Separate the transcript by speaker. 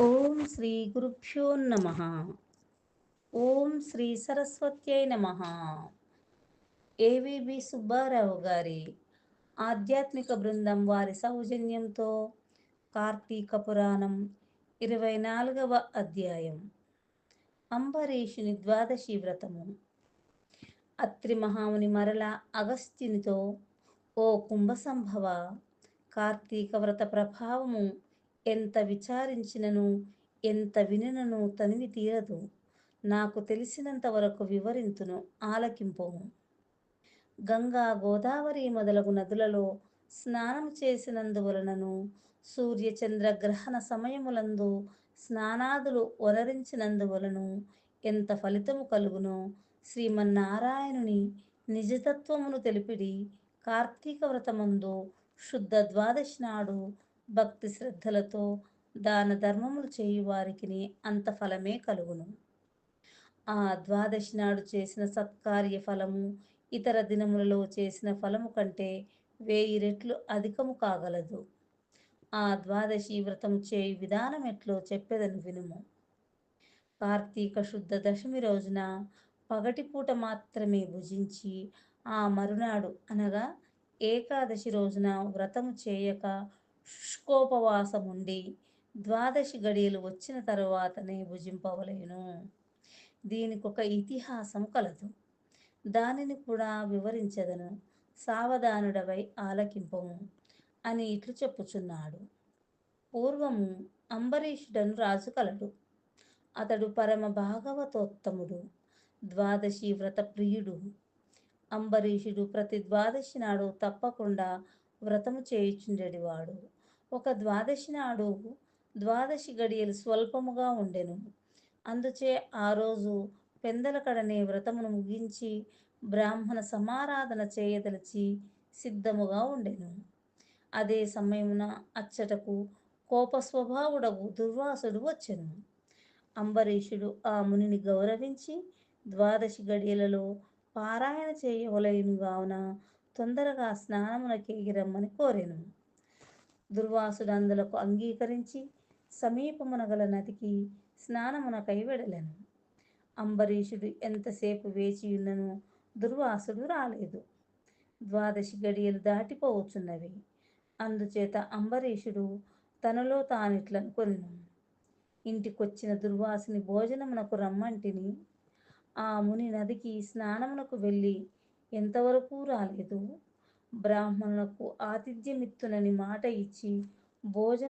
Speaker 1: ఓం శ్రీ గురుభ్యో నమ. ఓం శ్రీ సరస్వత్యై నమ. ఏవిబి సుబ్బారావు గారి ఆధ్యాత్మిక బృందం వారి సౌజన్యంతో కార్తీక పురాణం ఇరవై నాలుగవ అధ్యాయం. అంబరీషుని ద్వాదశి వ్రతము. అత్రి మహాముని మరల అగస్త్యునితో ఓ కుంభసంభవ కార్తీక వ్రత ప్రభావము ఎంత విచారించినను ఎంత వినినను తనివి తీరదు. నాకు తెలిసినంత వరకు వివరింతును ఆలకింపము. గంగా గోదావరి మొదలగు నదులలో స్నానం చేసినందువలనను సూర్యచంద్ర గ్రహణ సమయములందు స్నానాదులు వలరించినందువలను ఎంత ఫలితము కలుగునో? శ్రీమన్నారాయణుని నిజతత్వమును తెలిపిడి కార్తీక వ్రతమందు శుద్ధ ద్వాదశి నాడు భక్తి శ్రద్ధలతో దాన ధర్మములు చేయు వారికి అంత ఫలమే కలుగును. ఆ ద్వాదశి నాడు చేసిన సత్కార్య ఫలము ఇతర దినములలో చేసిన ఫలము కంటే వేయి రెట్లు అధికము కాగలదు. ఆ ద్వాదశి వ్రతం చేయు విధానం ఎట్లో చెప్పేదని వినుము. కార్తీక శుద్ధ దశమి రోజున పగటిపూట మాత్రమే భుజించి ఆ మరునాడు అనగా ఏకాదశి రోజున వ్రతము చేయక శుష్కోపవాసముండి ద్వాదశి గడియలు వచ్చిన తరువాతనే భుజింపవలేను. దీనికి ఒక ఇతిహాసం కలదు. దానిని కూడా వివరించదను. సావధానుడవై ఆలకింపము అని ఇట్లు చెప్పుచున్నాడు. పూర్వము అంబరీషుడను రాజు కలడు. అతడు పరమ భాగవతోత్తముడు ద్వాదశి వ్రత ప్రియుడు. అంబరీషుడు ప్రతి ద్వాదశి నాడు తప్పకుండా వ్రతము చేయుచుండెడివాడు. ఒక ద్వాదశి నాడు ద్వాదశి గడియలు స్వల్పముగా ఉండెను. అందుచే ఆ రోజు పెందలకడనే వ్రతమును ముగించి బ్రాహ్మణ సమారాధన చేయదలిచి సిద్ధముగా ఉండెను. అదే సమయమున అచ్చటకు కోప స్వభావుడగు దుర్వాసుడు వచ్చెను. అంబరీషుడు ఆ మునిని గౌరవించి ద్వాదశి గడియలలో పారాయణ చేయవలయను కావున తొందరగా స్నానమునకేగి రమ్మని కోరెను. దుర్వాసుడు అందులకు అంగీకరించి సమీపమున గల నదికి స్నానమునకై వెడలెను అంబరీషుడు ఎంతసేపు వేచియున్నను దుర్వాసుడు రాలేదు. ద్వాదశి గడియలు దాటిపోవచ్చున్నవి. అందుచేత అంబరీషుడు తనలో తానిట్లనుకొనెను ఇంటికొచ్చిన దుర్వాసుని భోజనమునకు రమ్మంటిని ఆ ముని నదికి స్నానమునకు వెళ్ళి ఎంతవరకు రాలేదు? బ్రాహ్మణులకు ఆతిథ్యమిత్తునని మాట ఇచ్చి భోజన